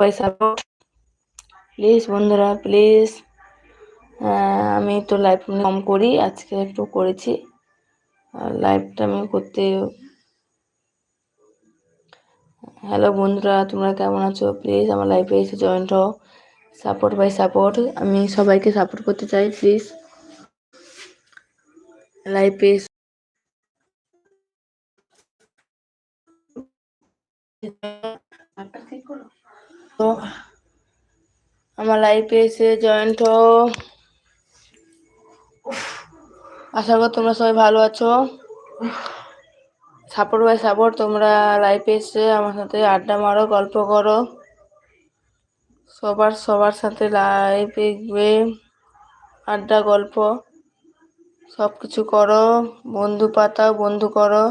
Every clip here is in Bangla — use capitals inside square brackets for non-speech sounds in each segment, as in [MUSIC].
পয়সা প্লিজ বন্ধুরা প্লিজ আমি তো লাইভ কম করি, আজকে একটু করেছি। লাইভটা আমি করতে হ্যালো বন্ধুরা, তোমরা কেমন আছো? প্লিজ আমার লাইফে এসে জয়েন্ট হও। সাপোর্ট বাই সাপোর্ট আমি সবাইকে সাপোর্ট করতে চাই প্লিজ লাইফে তো আমার লাইফে এসে জয়েন্ট হও আশা করি তোমরা সবাই ভালো আছো। সাপোর্ট বাই সাপোর্ট তোমরা লাইফে এসে আমার সাথে আড্ডা মারো, গল্প করো। সবার সবার সাথে লাইফে গিয়ে আড্ডা, গল্প সব কিছু করো। বন্ধু পাতাও বন্ধু করো।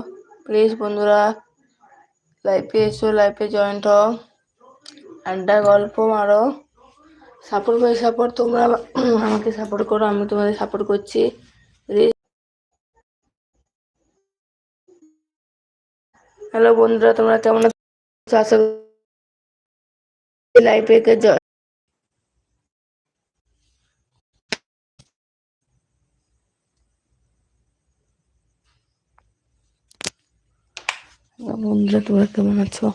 প্লিজ বন্ধুরা লাইফে এসো লাইফে জয়েন্ট হও। আড্ডা গল্প মারো। সাপোর্ট বাই সাপোর্ট তোমরা আমাকে সাপোর্ট করো, আমি তোমাদের সাপোর্ট করছি। হ্যালো বন্ধুরা, তোমরা কেমন বন্ধুরা, তোমরা কেমন আছো?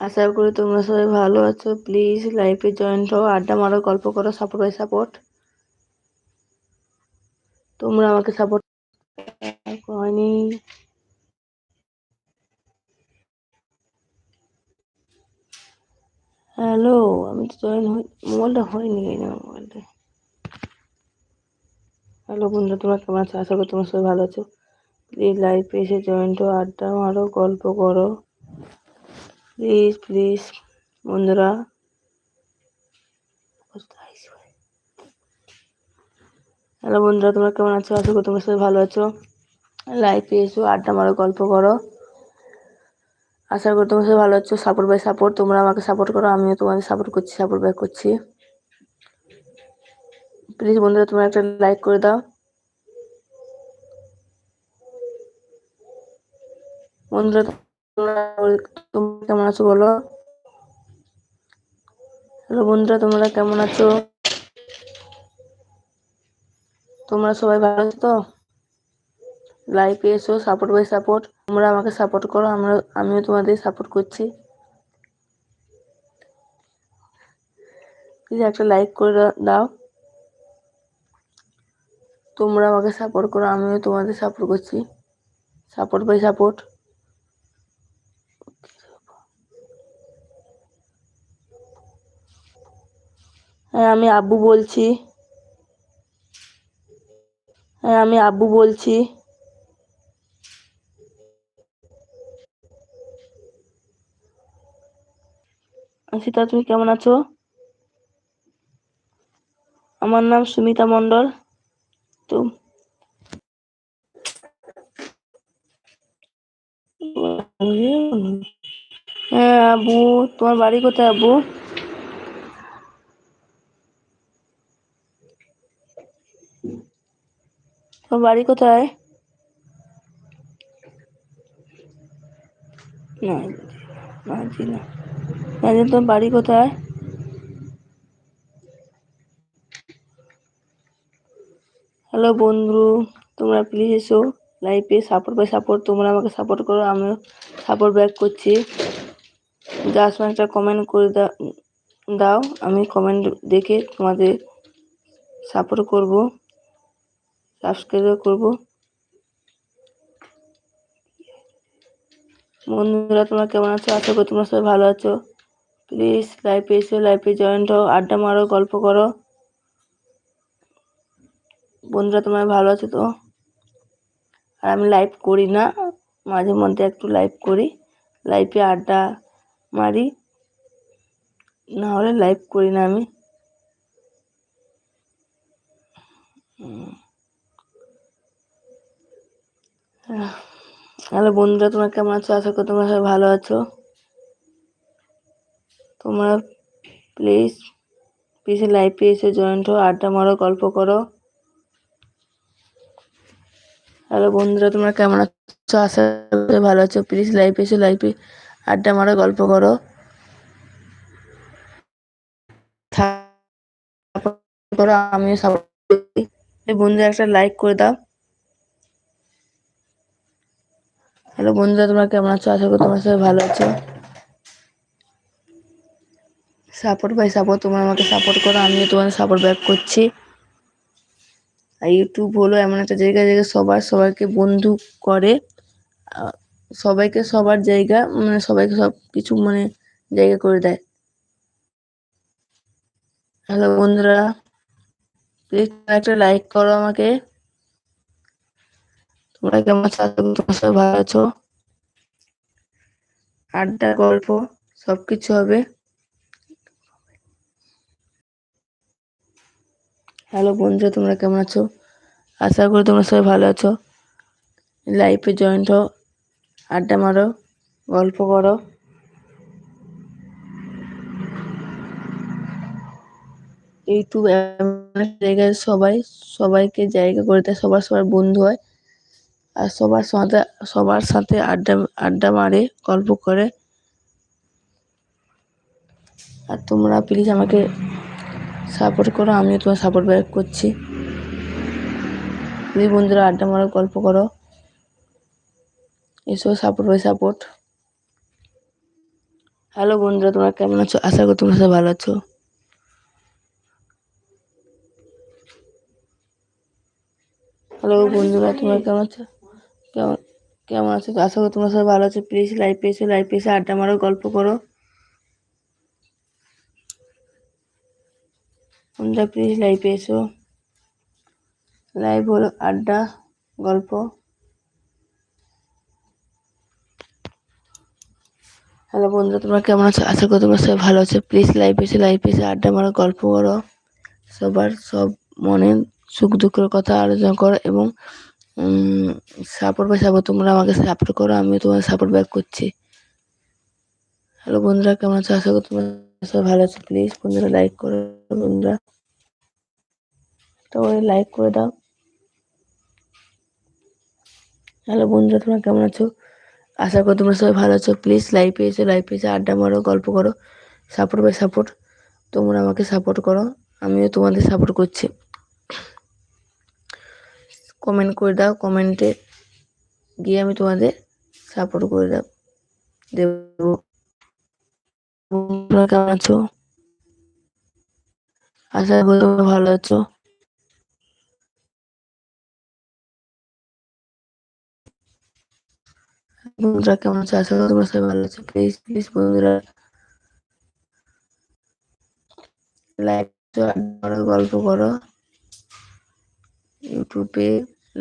আশা করি তোমরা সবাই ভালো আছো। প্লিজ লাইফে জয়েন্ট হও, আড্ডা মারো, গল্প করো সাপোর্ট বাই সাপোর্ট তোমরা আমাকে সাপোর্ট হয়নি হ্যালো আমি তো জয়েন হই মোবাইলটা হয়নি না মোবাইলটা হ্যালো বন্ধু তোমরা কেমন আছো? আশা করি তোমার সবাই ভালো আছো। প্লিজ লাইভে এসে জয়েন্ট হো আড্ডা মারো, গল্প করো। প্লিজ প্লিজ বন্ধুরা হ্যালো বন্ধুরা তোমরা কেমন আছো? আশা করি তোমরা সবাই ভালো আছো। লাইভে এসো, আড্ডা মারো, গল্প করো। আশা করি তোমরা সবাই ভালো আছো। সাপোর্ট বাই সাপোর্ট তোমরা আমাকে সাপোর্ট করো, আমিও তোমাদের সাপোর্ট করছি সাপোর্ট ব্যাক করছি। প্লিজ বন্ধুরা তোমরা একটা লাইক করে দাও। বন্ধুরা তোমরা কেমন আছো বলো? হ্যালো বন্ধুরা, তোমরা কেমন আছো? তোমরা সবাই ভালো আছো তো? লাইভে এসো সাপোর্ট বাই সাপোর্ট তোমরা আমাকে সাপোর্ট করো, আমরা, আমিও তোমাদের সাপোর্ট করছি। প্লিজ একটা লাইক করে দাও। তোমরা আমাকে সাপোর্ট করো, আমিও তোমাদের সাপোর্ট করছি। সাপোর্ট বাই সাপোর্ট হ্যাঁ আমি আব্বু বলছি। হ্যাঁ আমি আব্বু বলছি। সীতা তুমি কেমন আছো? আমার নাম সুমিতা মন্ডল তো হ্যাঁ আবু তোমার বাড়ি কোথায় আবু বাড়ি কোথায়? তোমার বাড়ি কোথায়। হ্যালো বন্ধু, তোমরা প্লিজ এসো। লাইফে সাপোর্ট বাই সাপোর্ট তোমরা আমাকে সাপোর্ট করো, আমিও সাপোর্ট ব্যাক করছি। জাস্ট একটা কমেন্ট করে দাও, আমি কমেন্ট দেখে তোমাদের সাপোর্ট করব সাবস্ক্রাইব করব। বন্ধুরা, তোমরা কেমন আছো? আশা করি তোমরা সবাই ভালো আছো। প্লিজ লাইফে এসো লাইফে জয়েন্ট হও আড্ডা মারো, গল্প করো। বন্ধুরা, তোমার ভালো আছো তো? আর আমি লাইভ করি না, মাঝে মধ্যে একটু লাইভ করি। লাইভে আড্ডা মারি, না হলে লাইভ করি না আমি। হ্যালো বন্ধুরা, তোমরা কেমন আছো? আশা করি তোমরা সবাই ভালো আছো। তোমরা প্লিজ প্লিজ লাইভে এসে জয়েন্ট হো আড্ডা মারো, গল্প করো। হ্যালো বন্ধুরা, তোমরা কেমন আছো? আশা ভালো আছো। প্লিজ লাইভে এসো লাইভে আড্ডা মারো, গল্প করো। করো, আমিও সাপোর্ট করি বন্ধুরা একটা লাইক করে দাও। হ্যালো বন্ধুরা, তোমরা কেমন আছো? আশা করি তোমার সবাই ভালো আছো। সাপোর্ট বাই সাপোর্ট তোমরা আমাকে সাপোর্ট করো, আমিও তোমাদের সাপোর্ট ব্যাক করছি। আর ইউটিউব হলো এমন একটা জায়গা জায়গায় সবার, সবাইকে বন্ধু করে। সবাইকে সবার জায়গা মানে সবাইকে সব কিছু মানে জায়গা করে দেয়। হ্যালো বন্ধুরা। প্লিজ একটা লাইক করো আমাকে। তোমরা কেমন আছো? তোমার সবাই ভালো আছো? আড্ডা, গল্প, সবকিছু হবে। হ্যালো বন্ধুরা, তোমরা কেমন আছো? আশা করি তোমরা সবাই ভালো আছো। লাইফে জয়েন্ট হও, আড্ডা মারো, গল্প করো। ইউটিউব জায়গায় সবাই, সবাইকে জায়গা করে দেয়, সবার সবার বন্ধু হয়। আর সবার সাথে সবার সাথে আড্ডা আড্ডা মারে, গল্প করে। আর তোমরা প্লিজ আমাকে সাপোর্ট করো, আমিও তোমার সাপোর্ট ব্যাক করছি। প্লিজ বন্ধুরা আড্ডা মারো, গল্প করো। এসো সাপোর্ট বাই সাপোর্ট হ্যালো বন্ধুরা, তোমরা কেমন আছো? আশা করি তোমরা সবাই ভালো আছো হ্যালো বন্ধুরা, তোমরা কেমন আছো? কেমন কেমন আছো? আশা করি তোমরা সবাই ভালো আছো। প্লিজ লাইভ এসে লাইভ এসে আড্ডা মারো, গল্প করো। বন্ধুরা প্লিজ লাইভে এসো লাইভ হলো আড্ডা, গল্প। হ্যালো বন্ধুরা, তোমরা কেমন আছো? আশা করি তোমরা সবাই ভালো আছো। প্লিজ লাইভ এসে লাইভ এসে আড্ডা মারো, গল্প করো। সবার সব মনের সুখ দুঃখের কথা আলোচনা করো এবং সাপোর্ট বা সাপোর্ট তোমরা আমাকে সাপোর্ট করো, আমিও তোমার সাপোর্ট ব্যাক করছি। হ্যালো বন্ধুরা, কেমন আছো? আশা করি তোমরা সবাই ভালো আছো। প্লিজ বন্ধুরা লাইক করো, বন্ধুরা। তো লাইক করে দাও। হ্যালো বন্ধুরা, তোমরা কেমন আছো? আশা করি তোমরা সবাই ভালো আছো। প্লিজ লাইভ এসে লাইভ এসে আড্ডা মারো, গল্প করো। সাপোর্ট বাই সাপোর্ট তোমরা আমাকে সাপোর্ট করো, আমিও তোমাদের সাপোর্ট করছি। কমেন্ট করে দাও কমেন্টে গিয়ে আমি তোমাদের সাপোর্ট করে দাও। দেব। কেমন আছো? আশা করি তোমরা ভালো আছো। বন্ধুরা, কেমন আছো? আশা করি তোমরা সবাই ভালো আছো। প্লিজ প্লিজ বন্ধুরা লাইক গল্প করো। ইউটিউবে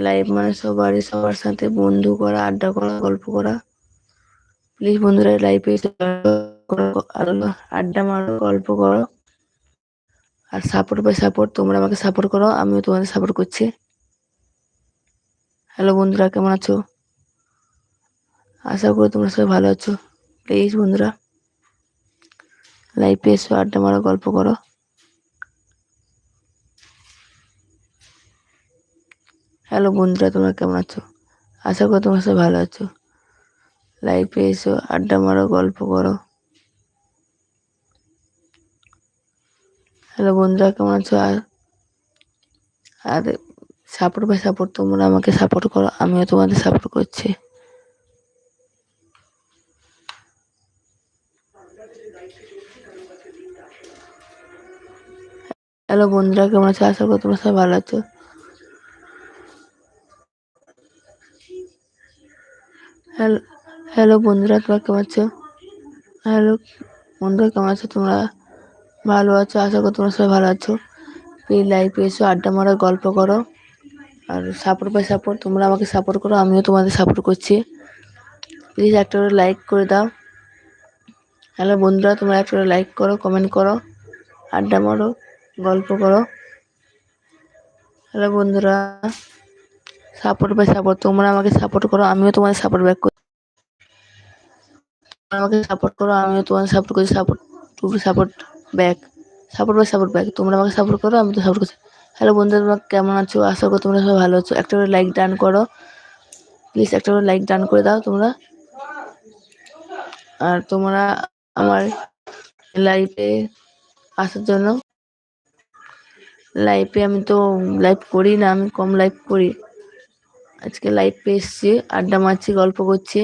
লাইভ মানে সবারই, সবার সাথে বন্ধু করা, আড্ডা করা, গল্প করা। প্লিজ বন্ধুরা লাইভে আড্ডা মারো, গল্প করো। আর সাপোর্ট বাই সাপোর্ট তোমরা আমাকে সাপোর্ট করো, আমিও তোমাদের সাপোর্ট করছি। হ্যালো বন্ধুরা, কেমন আছো? আশা করি তোমরা সবাই ভালো আছো। প্লিজ বন্ধুরা লাইভে এসো, আড্ডা মারো, গল্প করো। হ্যালো বন্ধুরা, তোমরা কেমন আছো? আশা করি তোমরা সবাই ভালো আছো। লাইভে এসো, আড্ডা মারো, গল্প করো। হ্যালো বন্ধুরা, কেমন আছো? আর আর সাপোর্ট বাই সাপোর্ট তোমরা আমাকে সাপোর্ট করো, আমিও তোমাদের সাপোর্ট করছি। হ্যালো বন্ধুরা, কেমন আছো? আশা করি তোমরা সবাই ভালো আছো। হ্যালো হ্যালো বন্ধুরা, তোমরা কেমন আছো? হ্যালো বন্ধুরা, কেমন আছো তোমরা? ভালো আছো? আশা করি তোমরা সবাই ভালো আছো। প্লিজ লাইভে এসো, আড্ডা মারো, গল্প করো। আর সাপোর্ট বাই সাপোর্ট তোমরা আমাকে সাপোর্ট করো, আমিও তোমাদের সাপোর্ট করছি। প্লিজ একটা করে লাইক করে দাও। হ্যালো বন্ধুরা, তোমরা একটা করে লাইক করো কমেন্ট করো, আড্ডা মারো, গল্প করো। হ্যালো বন্ধুরা সাপোর্ট বাই সাপোর্ট তোমরা আমাকে সাপোর্ট করো, আমিও তোমাদের সাপোর্ট ব্যাক আমাকে সাপোর্ট করো, আমিও তোমাদের সাপোর্ট করি support to support back support by support back তোমরা আমাকে সাপোর্ট করো, আমি তো সাপোর্ট করছি। হ্যালো বন্ধুরা, তোমরা কেমন আছো? আশা করি তোমরা সবাই ভালো আছো। একটা করে লাইক ডান করো। প্লিজ একটা করে লাইক ডান করে দাও তোমরা। আর তোমরা আমার লাইফে আসার জন্য। লাইফে আমি তো লাইভ করি না, আমি কম লাইভ করি। আজকে লাইভ এসছি, আড্ডা মারছি, গল্প করছি।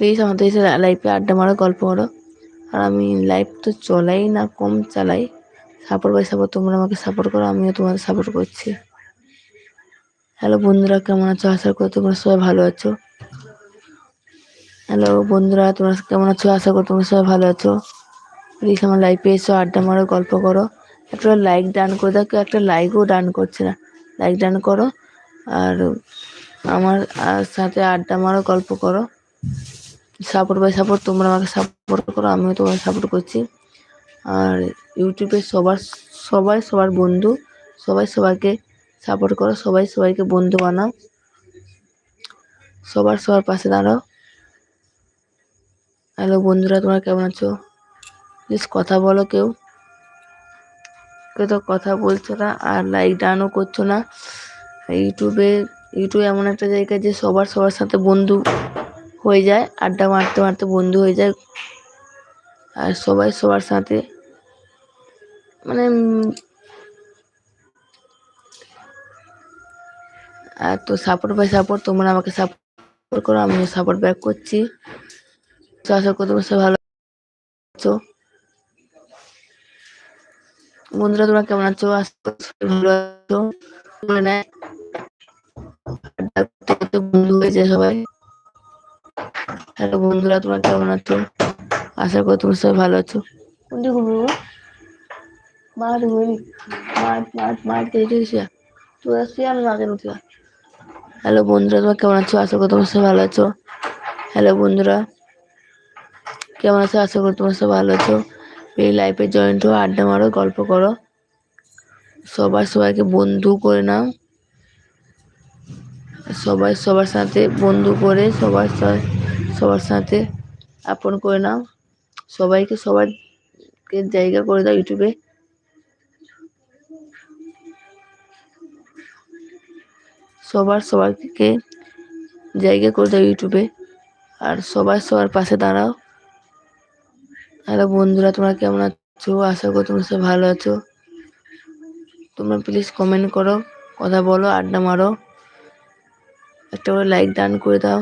প্লিজ আমাদের এসে লাইফে আড্ডা মারো, গল্প করো আর আমি লাইভ তো চলাই না, কম চালাই। সাপোর্ট বাই সাপোর্ট তোমরা আমাকে সাপোর্ট করো, আমিও তোমাদের সাপোর্ট করছি। হ্যালো বন্ধুরা, কেমন আছো? আশা করি তোমরা সবাই ভালো আছো। হ্যালো বন্ধুরা, তোমরা কেমন আছো? আশা করি তোমরা সবাই ভালো আছো। প্লিজ আমার লাইফে এসো, আড্ডা মারো, গল্প করো। একটা লাইক ডান করে দাও, কেউ একটা লাইকও ডান করছে না। লাইক ডান করো। আর আমার সাথে আড্ডা মারো, গল্প করো। সাপোর্ট বাই সাপোর্ট, তোমরা আমাকে সাপোর্ট করো, আমিও তোমাকে সাপোর্ট করছি। আর ইউটিউবে সবার, সবাই সবার বন্ধু, সবাই সবাইকে সাপোর্ট করো, সবাই সবাইকে বন্ধু বানাও। সবার সবার পাশে দাঁড়াও। হ্যালো বন্ধুরা, তোমরা কেমন আছো? প্লিজ কথা বলো কেউ। কেউ তো কথা বলছো না আর লাইক ডানও করছ না। ইউটিউবে, ইউটিউব এমন একটা জায়গা যে সবার সবার সাথে বন্ধু হয়ে যায়, আড্ডা মারতে মারতে বন্ধু হয়ে যায়। আর সবাই সবার সাথে মানে আর তো সাপোর্ট বাই সাপোর্ট তোমরা আমাকে সাপোর্ট করো, আমিও সাপোর্ট ব্যাক করছি। তো আশা করি তোমরা সবাই ভালো আছো। বন্ধুরা, তোমরা কেমন আছো? আশা ভালো আছো। বন্ধু হয়ে যায় সবাই। হ্যালো বন্ধুরা তোমরা কেমন আছো? আশা করি তোমরা সবাই ভালো আছো। কোনটি ঘুরবো মাঠ ঘুরি মাঠ মাঠ মাঠ দেখে তুই আসছি আমি মাকে উঠি হ্যালো বন্ধুরা তোমরা কেমন আছো? আশা করি তোমার সব ভালো আছো। হ্যালো বন্ধুরা কেমন আছো? আশা করি তোমার সব ভালো আছো। এই লাইফে জয়েন্ট হো আড্ডা মারো গল্প করো। সবার সবাইকে বন্ধু করে নাও। সবাই সবার সাথে বন্ধু করে সবার সবার সাথে আপন করে নাও। সবাইকে সবাইকে জায়গা করে দাও ইউটিউবে। সবার সবাইকে জায়গা করে দাও ইউটিউবে। আর সবাই সবার পাশে দাঁড়াও। হ্যালো বন্ধুরা, তোমরা কেমন আছো? আশা করি তোমরা সব ভালো আছো। তোমরা প্লিজ কমেন্ট করো, কথা বলো, আড্ডা মারো। একটা করে লাইক ডান করে দাও।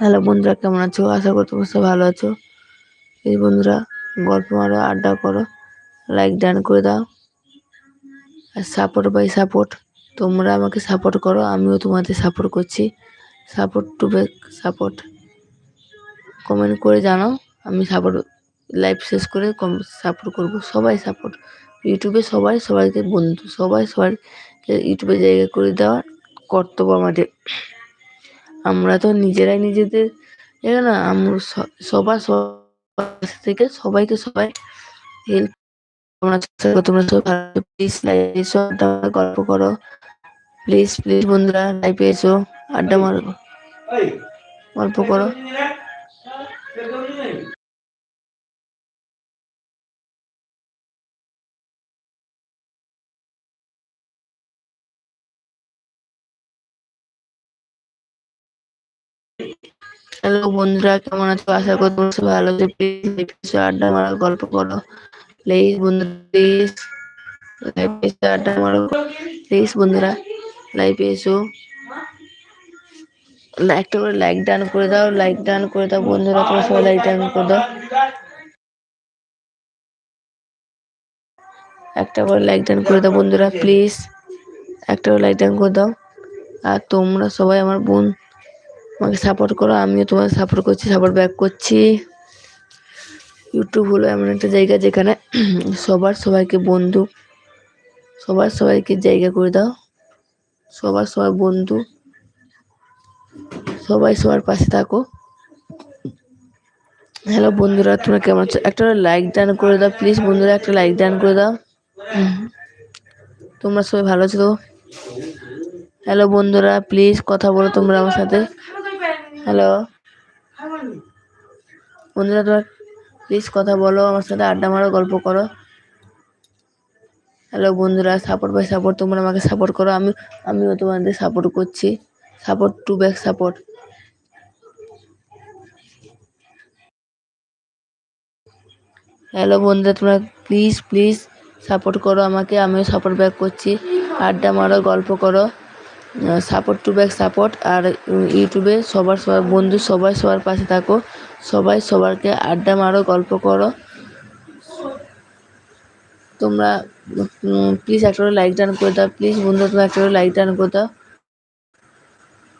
হ্যালো বন্ধুরা, কেমন আছো? আশা করি তোমরা সব ভালো আছো। এই বন্ধুরা, গল্প মারো, আড্ডা করো লাইক ডান করে দাও। আর সাপোর্ট বাই সাপোর্ট তোমরা আমাকে সাপোর্ট করো, আমিও তোমাদের সাপোর্ট করছি। Support to back support comment করে জানাও, আমি সাপোর্ট লাইভ শেষ করে কম সাপোর্ট করব। সবাই সাপোর্ট ইউটিউবে সবাই, সবাইকে বন্ধু, সবাই সবাইকে ইউটিউবে জায়গা করে দেওয়ার কর্তব্য আমাদের। আমরা তো নিজেরাই নিজেদের না, আমরা সবার থেকে সবাইকে সবাই হেল্প তোমরা প্লিজ গল্প করো। প্লিজ প্লিজ বন্ধুরা লাইভে এসো, আড্ডা মারো, গল্প করো। হ্যালো বন্ধুরা, কেমন আছো? আশা করি তোমরা সবাই ভালো আছো। প্লিজ আড্ডা মারো গল্প করো। প্লিজ বন্ধু প্লিজ লাইভে এসে আড্ডা মারো প্লিজ বন্ধুরা লাইভে এসো। একটা করে লাইক ডান করে দাও লাইক ডান করে দাও বন্ধুরা, তোমরা সবাই লাইক ডান করে দাও। একটা করে লাইক ডান করে দাও বন্ধুরা প্লিজ একটা করে লাইক ডান করে দাও। আর তোমরা সবাই আমার বোন আমাকে সাপোর্ট করো, আমিও তোমাকে সাপোর্ট করছি সাপোর্ট ব্যাক করছি। ইউটিউব হলো এমন একটা জায়গা যেখানে [CLEARS THROAT] সবার সবাইকে বন্ধু, সবার সবাইকে জায়গা করে দাও। সবার সবার বন্ধু, সবাই সবার পাশে থাকো। হ্যালো বন্ধুরা, তোমরা কেমন আছো? একটা লাইক ডান করে দাও প্লিজ বন্ধুরা, একটা লাইক ডান করে দাও। তোমরা সবাই ভালো আছো হ্যালো বন্ধুরা প্লিজ কথা বলো তোমরা আমার সাথে। হ্যালো? বন্ধুরা, তোমার প্লিজ কথা বলো, আমার সাথে আড্ডা মারো, গল্প করো। হ্যালো বন্ধুরা সাপোর্ট বাই সাপোর্ট তোমরা আমাকে সাপোর্ট করো। আমি, আমিও তোমাদের সাপোর্ট করছি। Support to back support hello বন্ধুরা, তোমরা প্লিজ প্লিজ সাপোর্ট করো আমাকে। আমিও সাপোর্ট ব্যাক করছি। আড্ডা মারো, গল্প করো। সাপোর্ট টু ব্যাক সাপোর্ট আর ইউটিউবে সবার সবার বন্ধু সবাই সবার পাশে থাকো। সবাই সবারকে আড্ডা মারো, গল্প করো। তোমরা প্লিজ একটা লাইক ডান করে দাও। প্লিজ বন্ধুরা, তোমরা একটা লাইক ডান করে দাও।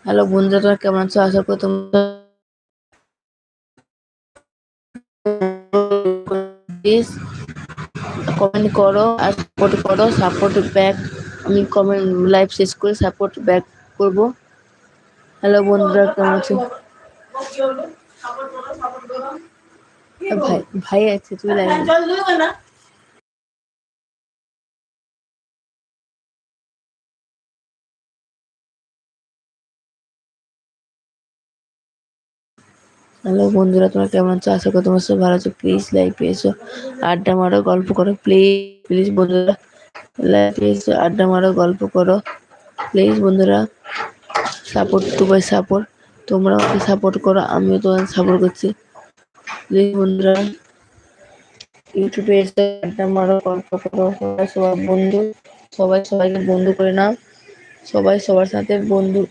হ্যালো বন্ধুরা, তোমরা কেমন আছো? আশা করি তোমরা প্লিজ কমেন্ট করো আর সাপোর্ট করো। সাপোর্ট ব্যাক আমি কমেন্ট লাইভ শেষ করে সাপোর্ট ব্যাক করব। হ্যালো বন্ধুরা, কেমন আছো? ভাই ভাই আছে, তুমি লাইভ হ্যালো বন্ধুরা, তোমরা কেমন আছো? আশা করি তোমার সব ভালো আছো। প্লিজ লাইভে এসো। আড্ডা মারো, গল্প করো প্লিজ প্লিজ বন্ধুরা। লাইভে এসো আড্ডা মারো গল্প করো। প্লিজ বন্ধুরা সাপোর্ট টু বাই সাপোর্ট তোমরা আমাকে সাপোর্ট করো, আমিও তোমাদের সাপোর্ট করছি। প্লিজ বন্ধুরা, ইউটিউবে এসে আড্ডা মারো গল্প করো। সবাই সবার বন্ধু, সবাই সবাইকে বন্ধু করে নাও। সবাই সবার সাথে বন্ধু।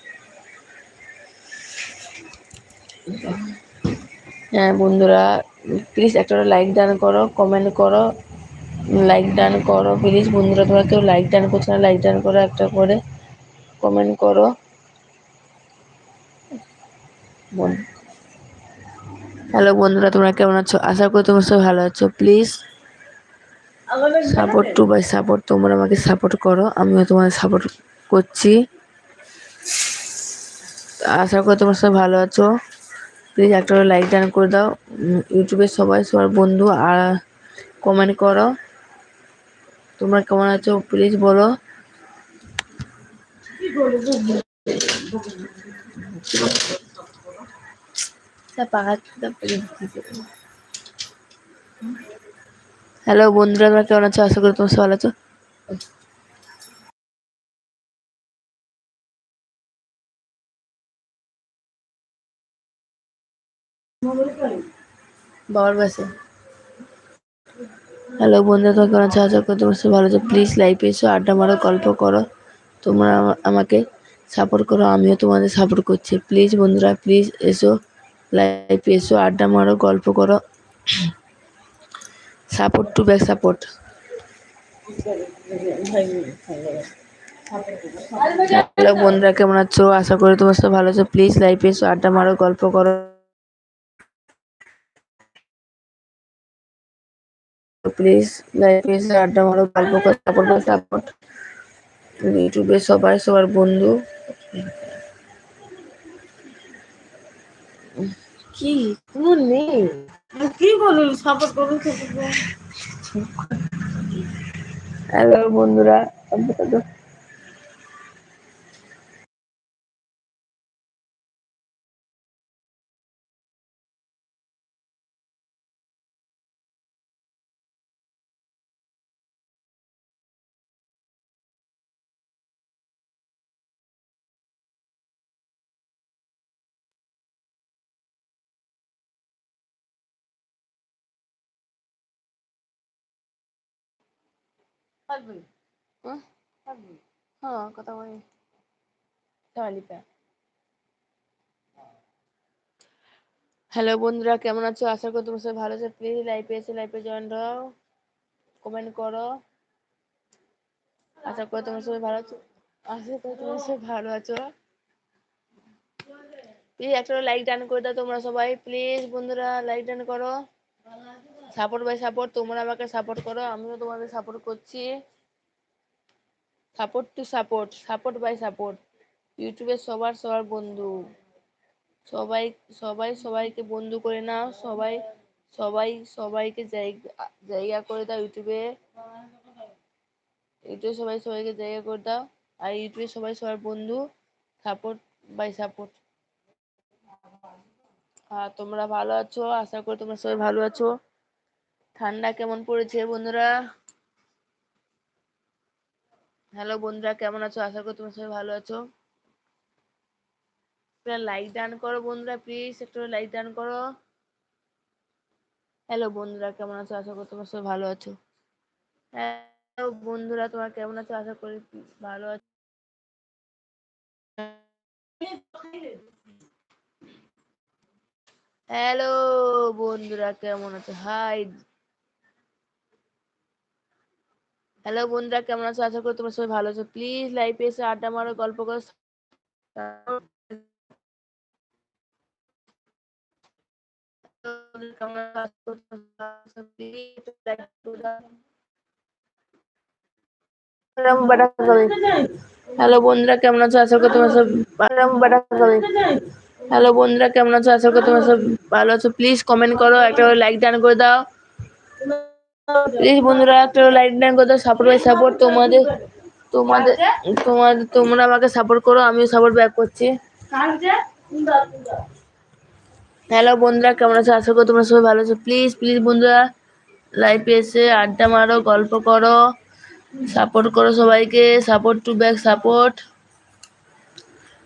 হ্যাঁ বন্ধুরা প্লিজ একটা লাইক দান করো কমেন্ট করো। লাইক ডান করো প্লিজ বন্ধুরা, তোমরা কেউ লাইক ডান করছ না লাইক ডান করো একটা করে কমেন্ট করো। হ্যালো বন্ধুরা, তোমরা কেমন আছো? আশা করি তোমরা সব ভালো আছো। Please support to by support তোমরা আমাকে সাপোর্ট করো, আমিও তোমাদের সাপোর্ট করছি। আশা করি তোমরা সব ভালো আছো। প্লিজ একটা লাইক ডান করে দাও। ইউটিউবে সবাই, সবার বন্ধু, আর কমেন্ট করো। তোমরা কেমন আছো? প্লিজ বলো। হ্যালো বন্ধুরা, তোমরা কেমন আছো? আশা করি তোমার ভালো আছো। বাবার পাশে হ্যালো বন্ধুরা তোমার কেমন আছো? আশা করি তোমার ভালো আছো। প্লিজ লাইভে এসো আড্ডা মারো, গল্প করো। তোমরা আমাকে সাপোর্ট করো, আমিও তোমাদের সাপোর্ট করছি। প্লিজ বন্ধুরা প্লিজ এসো লাইভে এসো আড্ডা মারো, গল্প করো। Support to back support hello বন্ধুরা, কেমন আছো? আশা করি তোমার সব ভালো আছো। প্লিজ লাইভে এসো আড্ডা মারো, গল্প করো। প্লিজ লাইভে এসে আড্ডা মারো গল্প করো সাপোর্ট সাপোর্ট ইউটিউবে সবাই সবার বন্ধু। কি? কোনো নেই? কি বলুন সাপোর্ট করুন হ্যালো বন্ধুরা। হ্যাঁ কথা বলি। হ্যালো বন্ধুরা কেমন আছো? আশা করি তোমার সবাই ভালো আছো। প্লিজ লাইভে এসে লাইভে জয়েন হও কমেন্ট করো। আশা করি তোমার সবাই ভালো আছো। আশা করি তোমার সবাই ভালো আছো। প্লিজ একটা লাইক ডান করে দাও তোমরা সবাই। প্লিজ বন্ধুরা লাইক ডান করো। সাপোর্ট বাই সাপোর্ট তোমরা আমাকে সাপোর্ট করো, আমিও তোমাদের সাপোর্ট করছি। Support to support support by support ইউটিউবে সবার সবার বন্ধু। সবাই সবাই সবাইকে বন্ধু করে নাও, সবাই সবাই সবাইকে জায়গা করে দাও ইউটিউবে ইউটিউবে সবাই সবাইকে জায়গা করে দাও, আর ইউটিউবে সবাই সবার বন্ধু। সাপোর্ট বাই সাপোর্ট আর তোমরা ভালো আছো, আশা করি তোমরা সবাই ভালো আছো। ঠান্ডা কেমন পড়েছে বন্ধুরা? হ্যালো বন্ধুরা, কেমন আছো? আশা করি তোমরা সবাই ভালো আছো। লাইক দান করো বন্ধুরা প্লিজ একটু লাইক দান করো। হ্যালো বন্ধুরা, কেমন আছো? আশা করি তোমরা সবাই ভালো আছো। হ্যালো বন্ধুরা, তোমরা কেমন আছো? আশা করি ভালো আছো। হ্যালো বন্ধুরা, কেমন আছো? হাই হ্যালো বন্ধুরা, কেমন আছো? আশা করি তোমরা সবাই ভালো আছো। প্লিজ লাইভে এসে আড্ডা মারো, গল্প করো। হ্যালো বন্ধুরা, কেমন আছো? আশা করি তোমরা সব হ্যালো বন্ধুরা, কেমন আছো? আশা করি তোমরা সব ভালো আছো। প্লিজ কমেন্ট করো, একটা লাইক ডান করে দাও। প্লিজ বন্ধুরা একটা লাইক ডান করে সাপোর্ট বাই সাপোর্ট তোমাদের তোমাদের তোমাদের, তোমরা আমাকে সাপোর্ট করো, আমিও সাপোর্ট ব্যাক করছি। হ্যালো বন্ধুরা, কেমন আছো? আশা করি তোমরা সবাই ভালো আছো। প্লিজ প্লিজ বন্ধুরা লাইভে এসে আড্ডা মারো, গল্প করো সাপোর্ট করো সবাইকে সাপোর্ট টু ব্যাক সাপোর্ট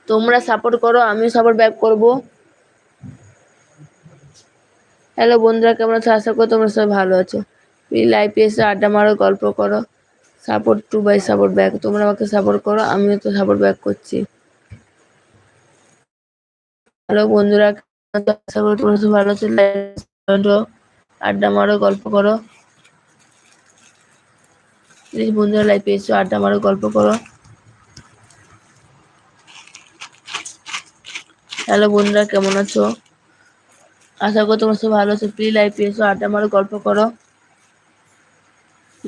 তোমরা সাপোর্ট করো, আমিও সাপোর্ট ব্যাক করব। হ্যালো বন্ধুরা, কেমন আছো? আশা করি তোমরা সবাই ভালো আছো। প্লিজ লাইভে এসে আড্ডা মারো, গল্প করো। Support to by support back তোমরা আমাকে সাপোর্ট করো, আমিও তো সাপোর্ট ব্যাক করছি। হ্যালো বন্ধুরা ভালো আড্ডা মারো, গল্প করো। প্লিজ বন্ধুরা লাইভে এসো, আড্ডা মারো, গল্প করো। হ্যালো বন্ধুরা, কেমন আছো? আশা করি তোমরা সব ভালো আছো। প্লিজ লাইভে এসো, আড্ডা মারো, গল্প করো।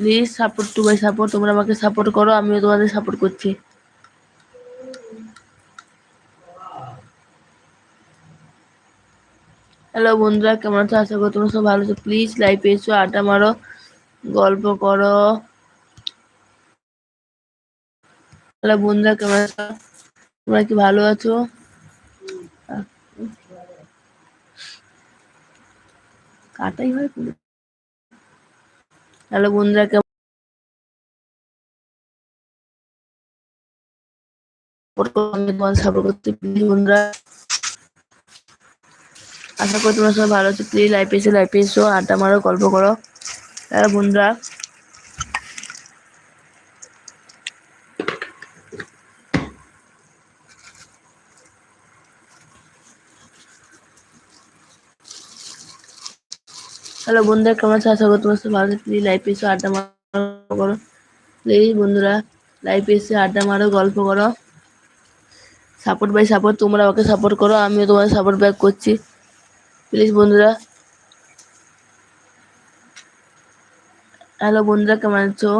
Please support to by support তোমরা আমাকে সাপোর্ট করো, আমিও তোমাদের সাপোর্ট করছি। হ্যালো বন্ধুরা, কেমন আছো? আশা করি তোমরা সব ভালো আছো। প্লিজ লাইভে এসো, আড্ডা মারো, গল্প করো। হ্যালো বন্ধুরা, কেমন আছো? তোমরা কি ভালো আছো? কাটাই হয় হ্যালো বন্ধুরা কেমন সাপোর্ট করতে বন্ধুরা, আশা করি তোমরা সবাই ভালো আছো। প্লিজ লাইফ এসে লাইফে এসো আড্ডা মারো, গল্প করো। হ্যালো বন্ধুরা হ্যালো বন্ধুরা, কেমন আছো? আশা করি তোমার সব ভালো প্লিজ লাইফ এসে আড্ডা মারো করো। প্লিজ বন্ধুরা লাইফ এসে আড্ডা মারো, গল্প করো। সাপোর্ট বাই সাপোর্ট তোমরা ওকে সাপোর্ট করো, আমিও তোমাদের সাপোর্ট ব্যাক করছি। প্লিজ বন্ধুরা। হ্যালো বন্ধুরা, কেমন আছো?